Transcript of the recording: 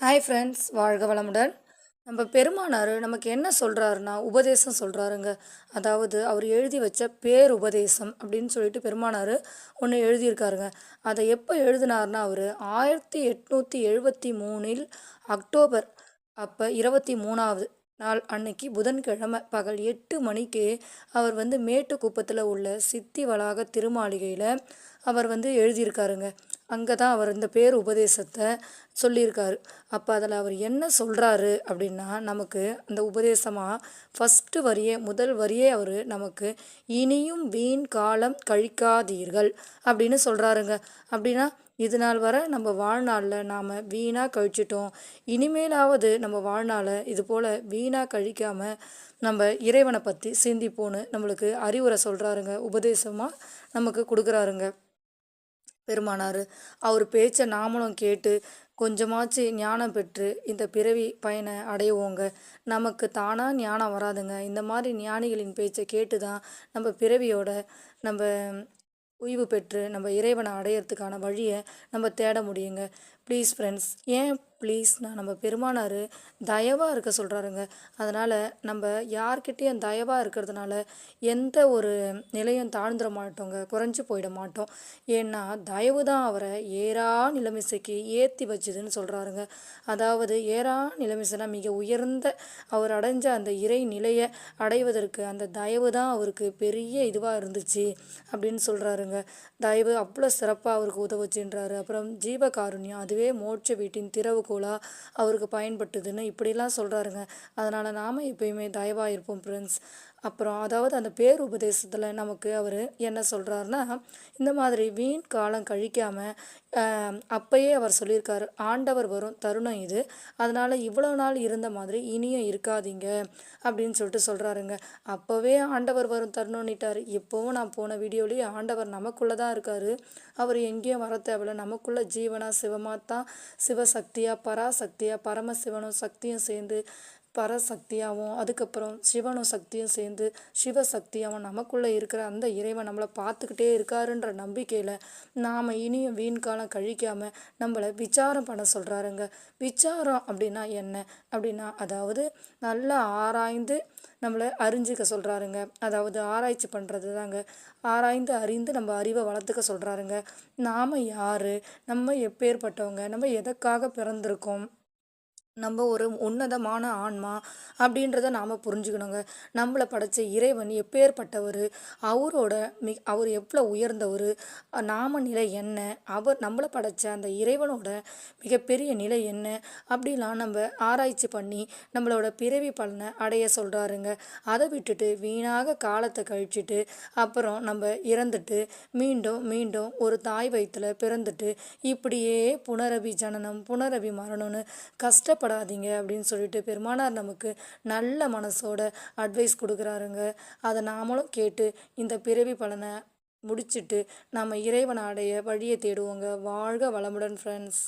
Hi friends வாழ்க வளமுடன். நம்ம பெருமானார் நமக்கு என்ன சொல்கிறாருன்னா உபதேசம் சொல்கிறாருங்க அதாவது அவர் எழுதி வச்ச பேர் உபதேசம் அப்படின்னு சொல்லிட்டு பெருமானார் ஒன்று எழுதியிருக்காருங்க. அதை எப்போ எழுதினார்னா அவர் ஆயிரத்தி எட்நூற்றி எழுபத்தி மூணில் அக்டோபர் அப்போ இருபத்தி மூணாவது நாள் அன்னைக்கு புதன்கிழமை பகல் எட்டு மணிக்கு அவர் வந்து மேட்டுக்குப்பத்தில் உள்ள சித்தி வளாக திருமாளிகையில் அவர் வந்து எழுதியிருக்காருங்க. அங்கே தான் அவர் இந்த பேர் உபதேசத்தை சொல்லியிருக்காரு. அப்போ அதில் அவர் என்ன சொல்கிறாரு அப்படின்னா நமக்கு அந்த உபதேசமாக ஃபஸ்ட்டு வரியே முதல் வரியே அவர் நமக்கு இனியும் வீண் காலம் கழிக்காதீர்கள் அப்படின்னு சொல்கிறாருங்க அப்படின்னா இது நாள் வரை நம்ம வாழ்நாளில் நாம் வீணாக கழிச்சிட்டோம். இனிமேலாவது நம்ம வாழ்நாளை இது போல் வீணாக கழிக்காமல் நம்ம இறைவனை பற்றி சிந்திப்போன்னு நம்மளுக்கு அறிவுரை சொல்கிறாருங்க உபதேசமாக நமக்கு கொடுக்குறாருங்க. பெருமானார். அவர் பேச்சை நாமளும் கேட்டு கொஞ்சமாச்சு ஞானம் பெற்று இந்த பிறவி பயனை அடைவோங்க. நமக்கு தானாக ஞானம் வராதுங்க. இந்த மாதிரி ஞானிகளின் பேச்சை கேட்டு தான் நம்ம பிறவியோட நம்ம ஓய்வு பெற்று நம்ம இறைவனை அடையிறதுக்கான வழியை நம்ம தேட முடியுங்க. ப்ளீஸ் ஃப்ரெண்ட்ஸ் ஏன் ப்ளீஸ் நான் நம்ம பெருமானார் தயவாக இருக்க சொல்கிறாருங்க அதனால் நம்ம யார்கிட்டேயும் தயவாக இருக்கிறதுனால எந்த ஒரு நிலையும் தாழ்ந்துட மாட்டோங்க குறைஞ்சி போயிட மாட்டோம். ஏன்னா தயவு தான் அவரை ஏறா நிலைமிசைக்கு ஏற்றி வச்சுதுன்னு சொல்கிறாருங்க அதாவது ஏறா நிலைமிசைனா மிக உயர்ந்த அவர் அடைஞ்ச அந்த இறை நிலையை அடைவதற்கு அந்த தயவு தான் அவருக்கு பெரிய இதுவாக இருந்துச்சு அப்படின்னு சொல்கிறாருங்க தயவு அவ்வளோ சிறப்பாக அவருக்கு உதவுச்சுன்றாரு. அப்புறம் ஜீவகாருண்யம் அதுவே மோட்ச வீட்டின் திறவு மேற்கோளாக அவருக்கு பயன்பட்டுதுன்னு இப்படிலாம் சொல்கிறாருங்க அதனால் நாம் எப்பயுமே தயவாக இருப்போம் ஃப்ரெண்ட்ஸ் அப்புறம் அதாவது அந்த பேர் உபதேசத்தில் நமக்கு அவர் என்ன சொல்கிறாருன்னா இந்த மாதிரி வீண் காலம் கழிக்காமல் அப்பயே அவர் சொல்லியிருக்காரு ஆண்டவர் வரும் தருணம் இது. அதனால் இவ்வளோ நாள் இருந்த மாதிரி இனியும் இருக்காதீங்க அப்படின்னு சொல்லிட்டு சொல்கிறாருங்க அப்போவே ஆண்டவர் வரும் தருணம்னிட்டார் இப்போவும் நான் போன வீடியோலேயே ஆண்டவர் நமக்குள்ளே தான் இருக்கார். அவர் எங்கேயும் வர தேவையில்ல. நமக்குள்ள ஜீவனா சிவமாக தான் சிவசக்தியாக பராசக்தியாக பரமசிவனும் சக்தியும் சேர்ந்து பரசக்தியாகவும் அதுக்கப்புறம் சிவனும் சக்தியும் சேர்ந்து சிவசக்தியாகவும் நமக்குள்ளே இருக்கிற அந்த இறைவன் நம்மளை பார்த்துக்கிட்டே இருக்காருன்ற நம்பிக்கையில் நாம் இனியும் வீண் காலம் கழிக்காமல் நம்மளை விசாரம் பண்ண சொல்கிறாருங்க விசாரம் அப்படின்னா என்ன? அப்படின்னா அதாவது நல்லா ஆராய்ந்து நம்மளை அறிஞ்சிக்க சொல்கிறாருங்க அதாவது ஆராய்ச்சி பண்ணுறது தாங்க ஆராய்ந்து அறிந்து நம்ம அறிவை வளர்த்துக்க சொல்கிறாருங்க நாம் யார்? நம்ம எப்பேற்பட்டவங்க நம்ம எதற்காக பிறந்திருக்கோம்? நம்ம ஒரு உன்னதமான ஆன்மா அப்படின்றத நாம் புரிஞ்சுக்கணுங்க. நம்மளை படைத்த இறைவன் எப்பேற்பட்டவர் அவரோட மி அவர் எவ்வளோ உயர்ந்தவர்? நாம நிலை என்ன? அவர் நம்மளை படைத்த அந்த இறைவனோட மிகப்பெரிய நிலை என்ன? அப்படிலாம் நம்ம ஆராய்ச்சி பண்ணி நம்மளோட பிறவி பலனை அடைய சொல்கிறாருங்க அதை விட்டுட்டு வீணாக காலத்தை கழிச்சிட்டு அப்புறம் நம்ம இறந்துட்டு மீண்டும் மீண்டும் ஒரு தாய் வயிற்றில் பிறந்துட்டு இப்படியே புனரபி ஜனனம் புனரபி மரணம்னு கஷ்டப்பட கவலைப்படாதீங்க அப்படின்னு சொல்லிட்டு பெருமானார் நமக்கு நல்ல மனசோட அட்வைஸ் கொடுக்குறாருங்க. அதை நாமளும் கேட்டு இந்த பிறவி பலனை முடிச்சுட்டு நம்ம இறைவனை அடைய வழியை தேடுவோங்க. வாழ்க வளமுடன் ஃப்ரெண்ட்ஸ்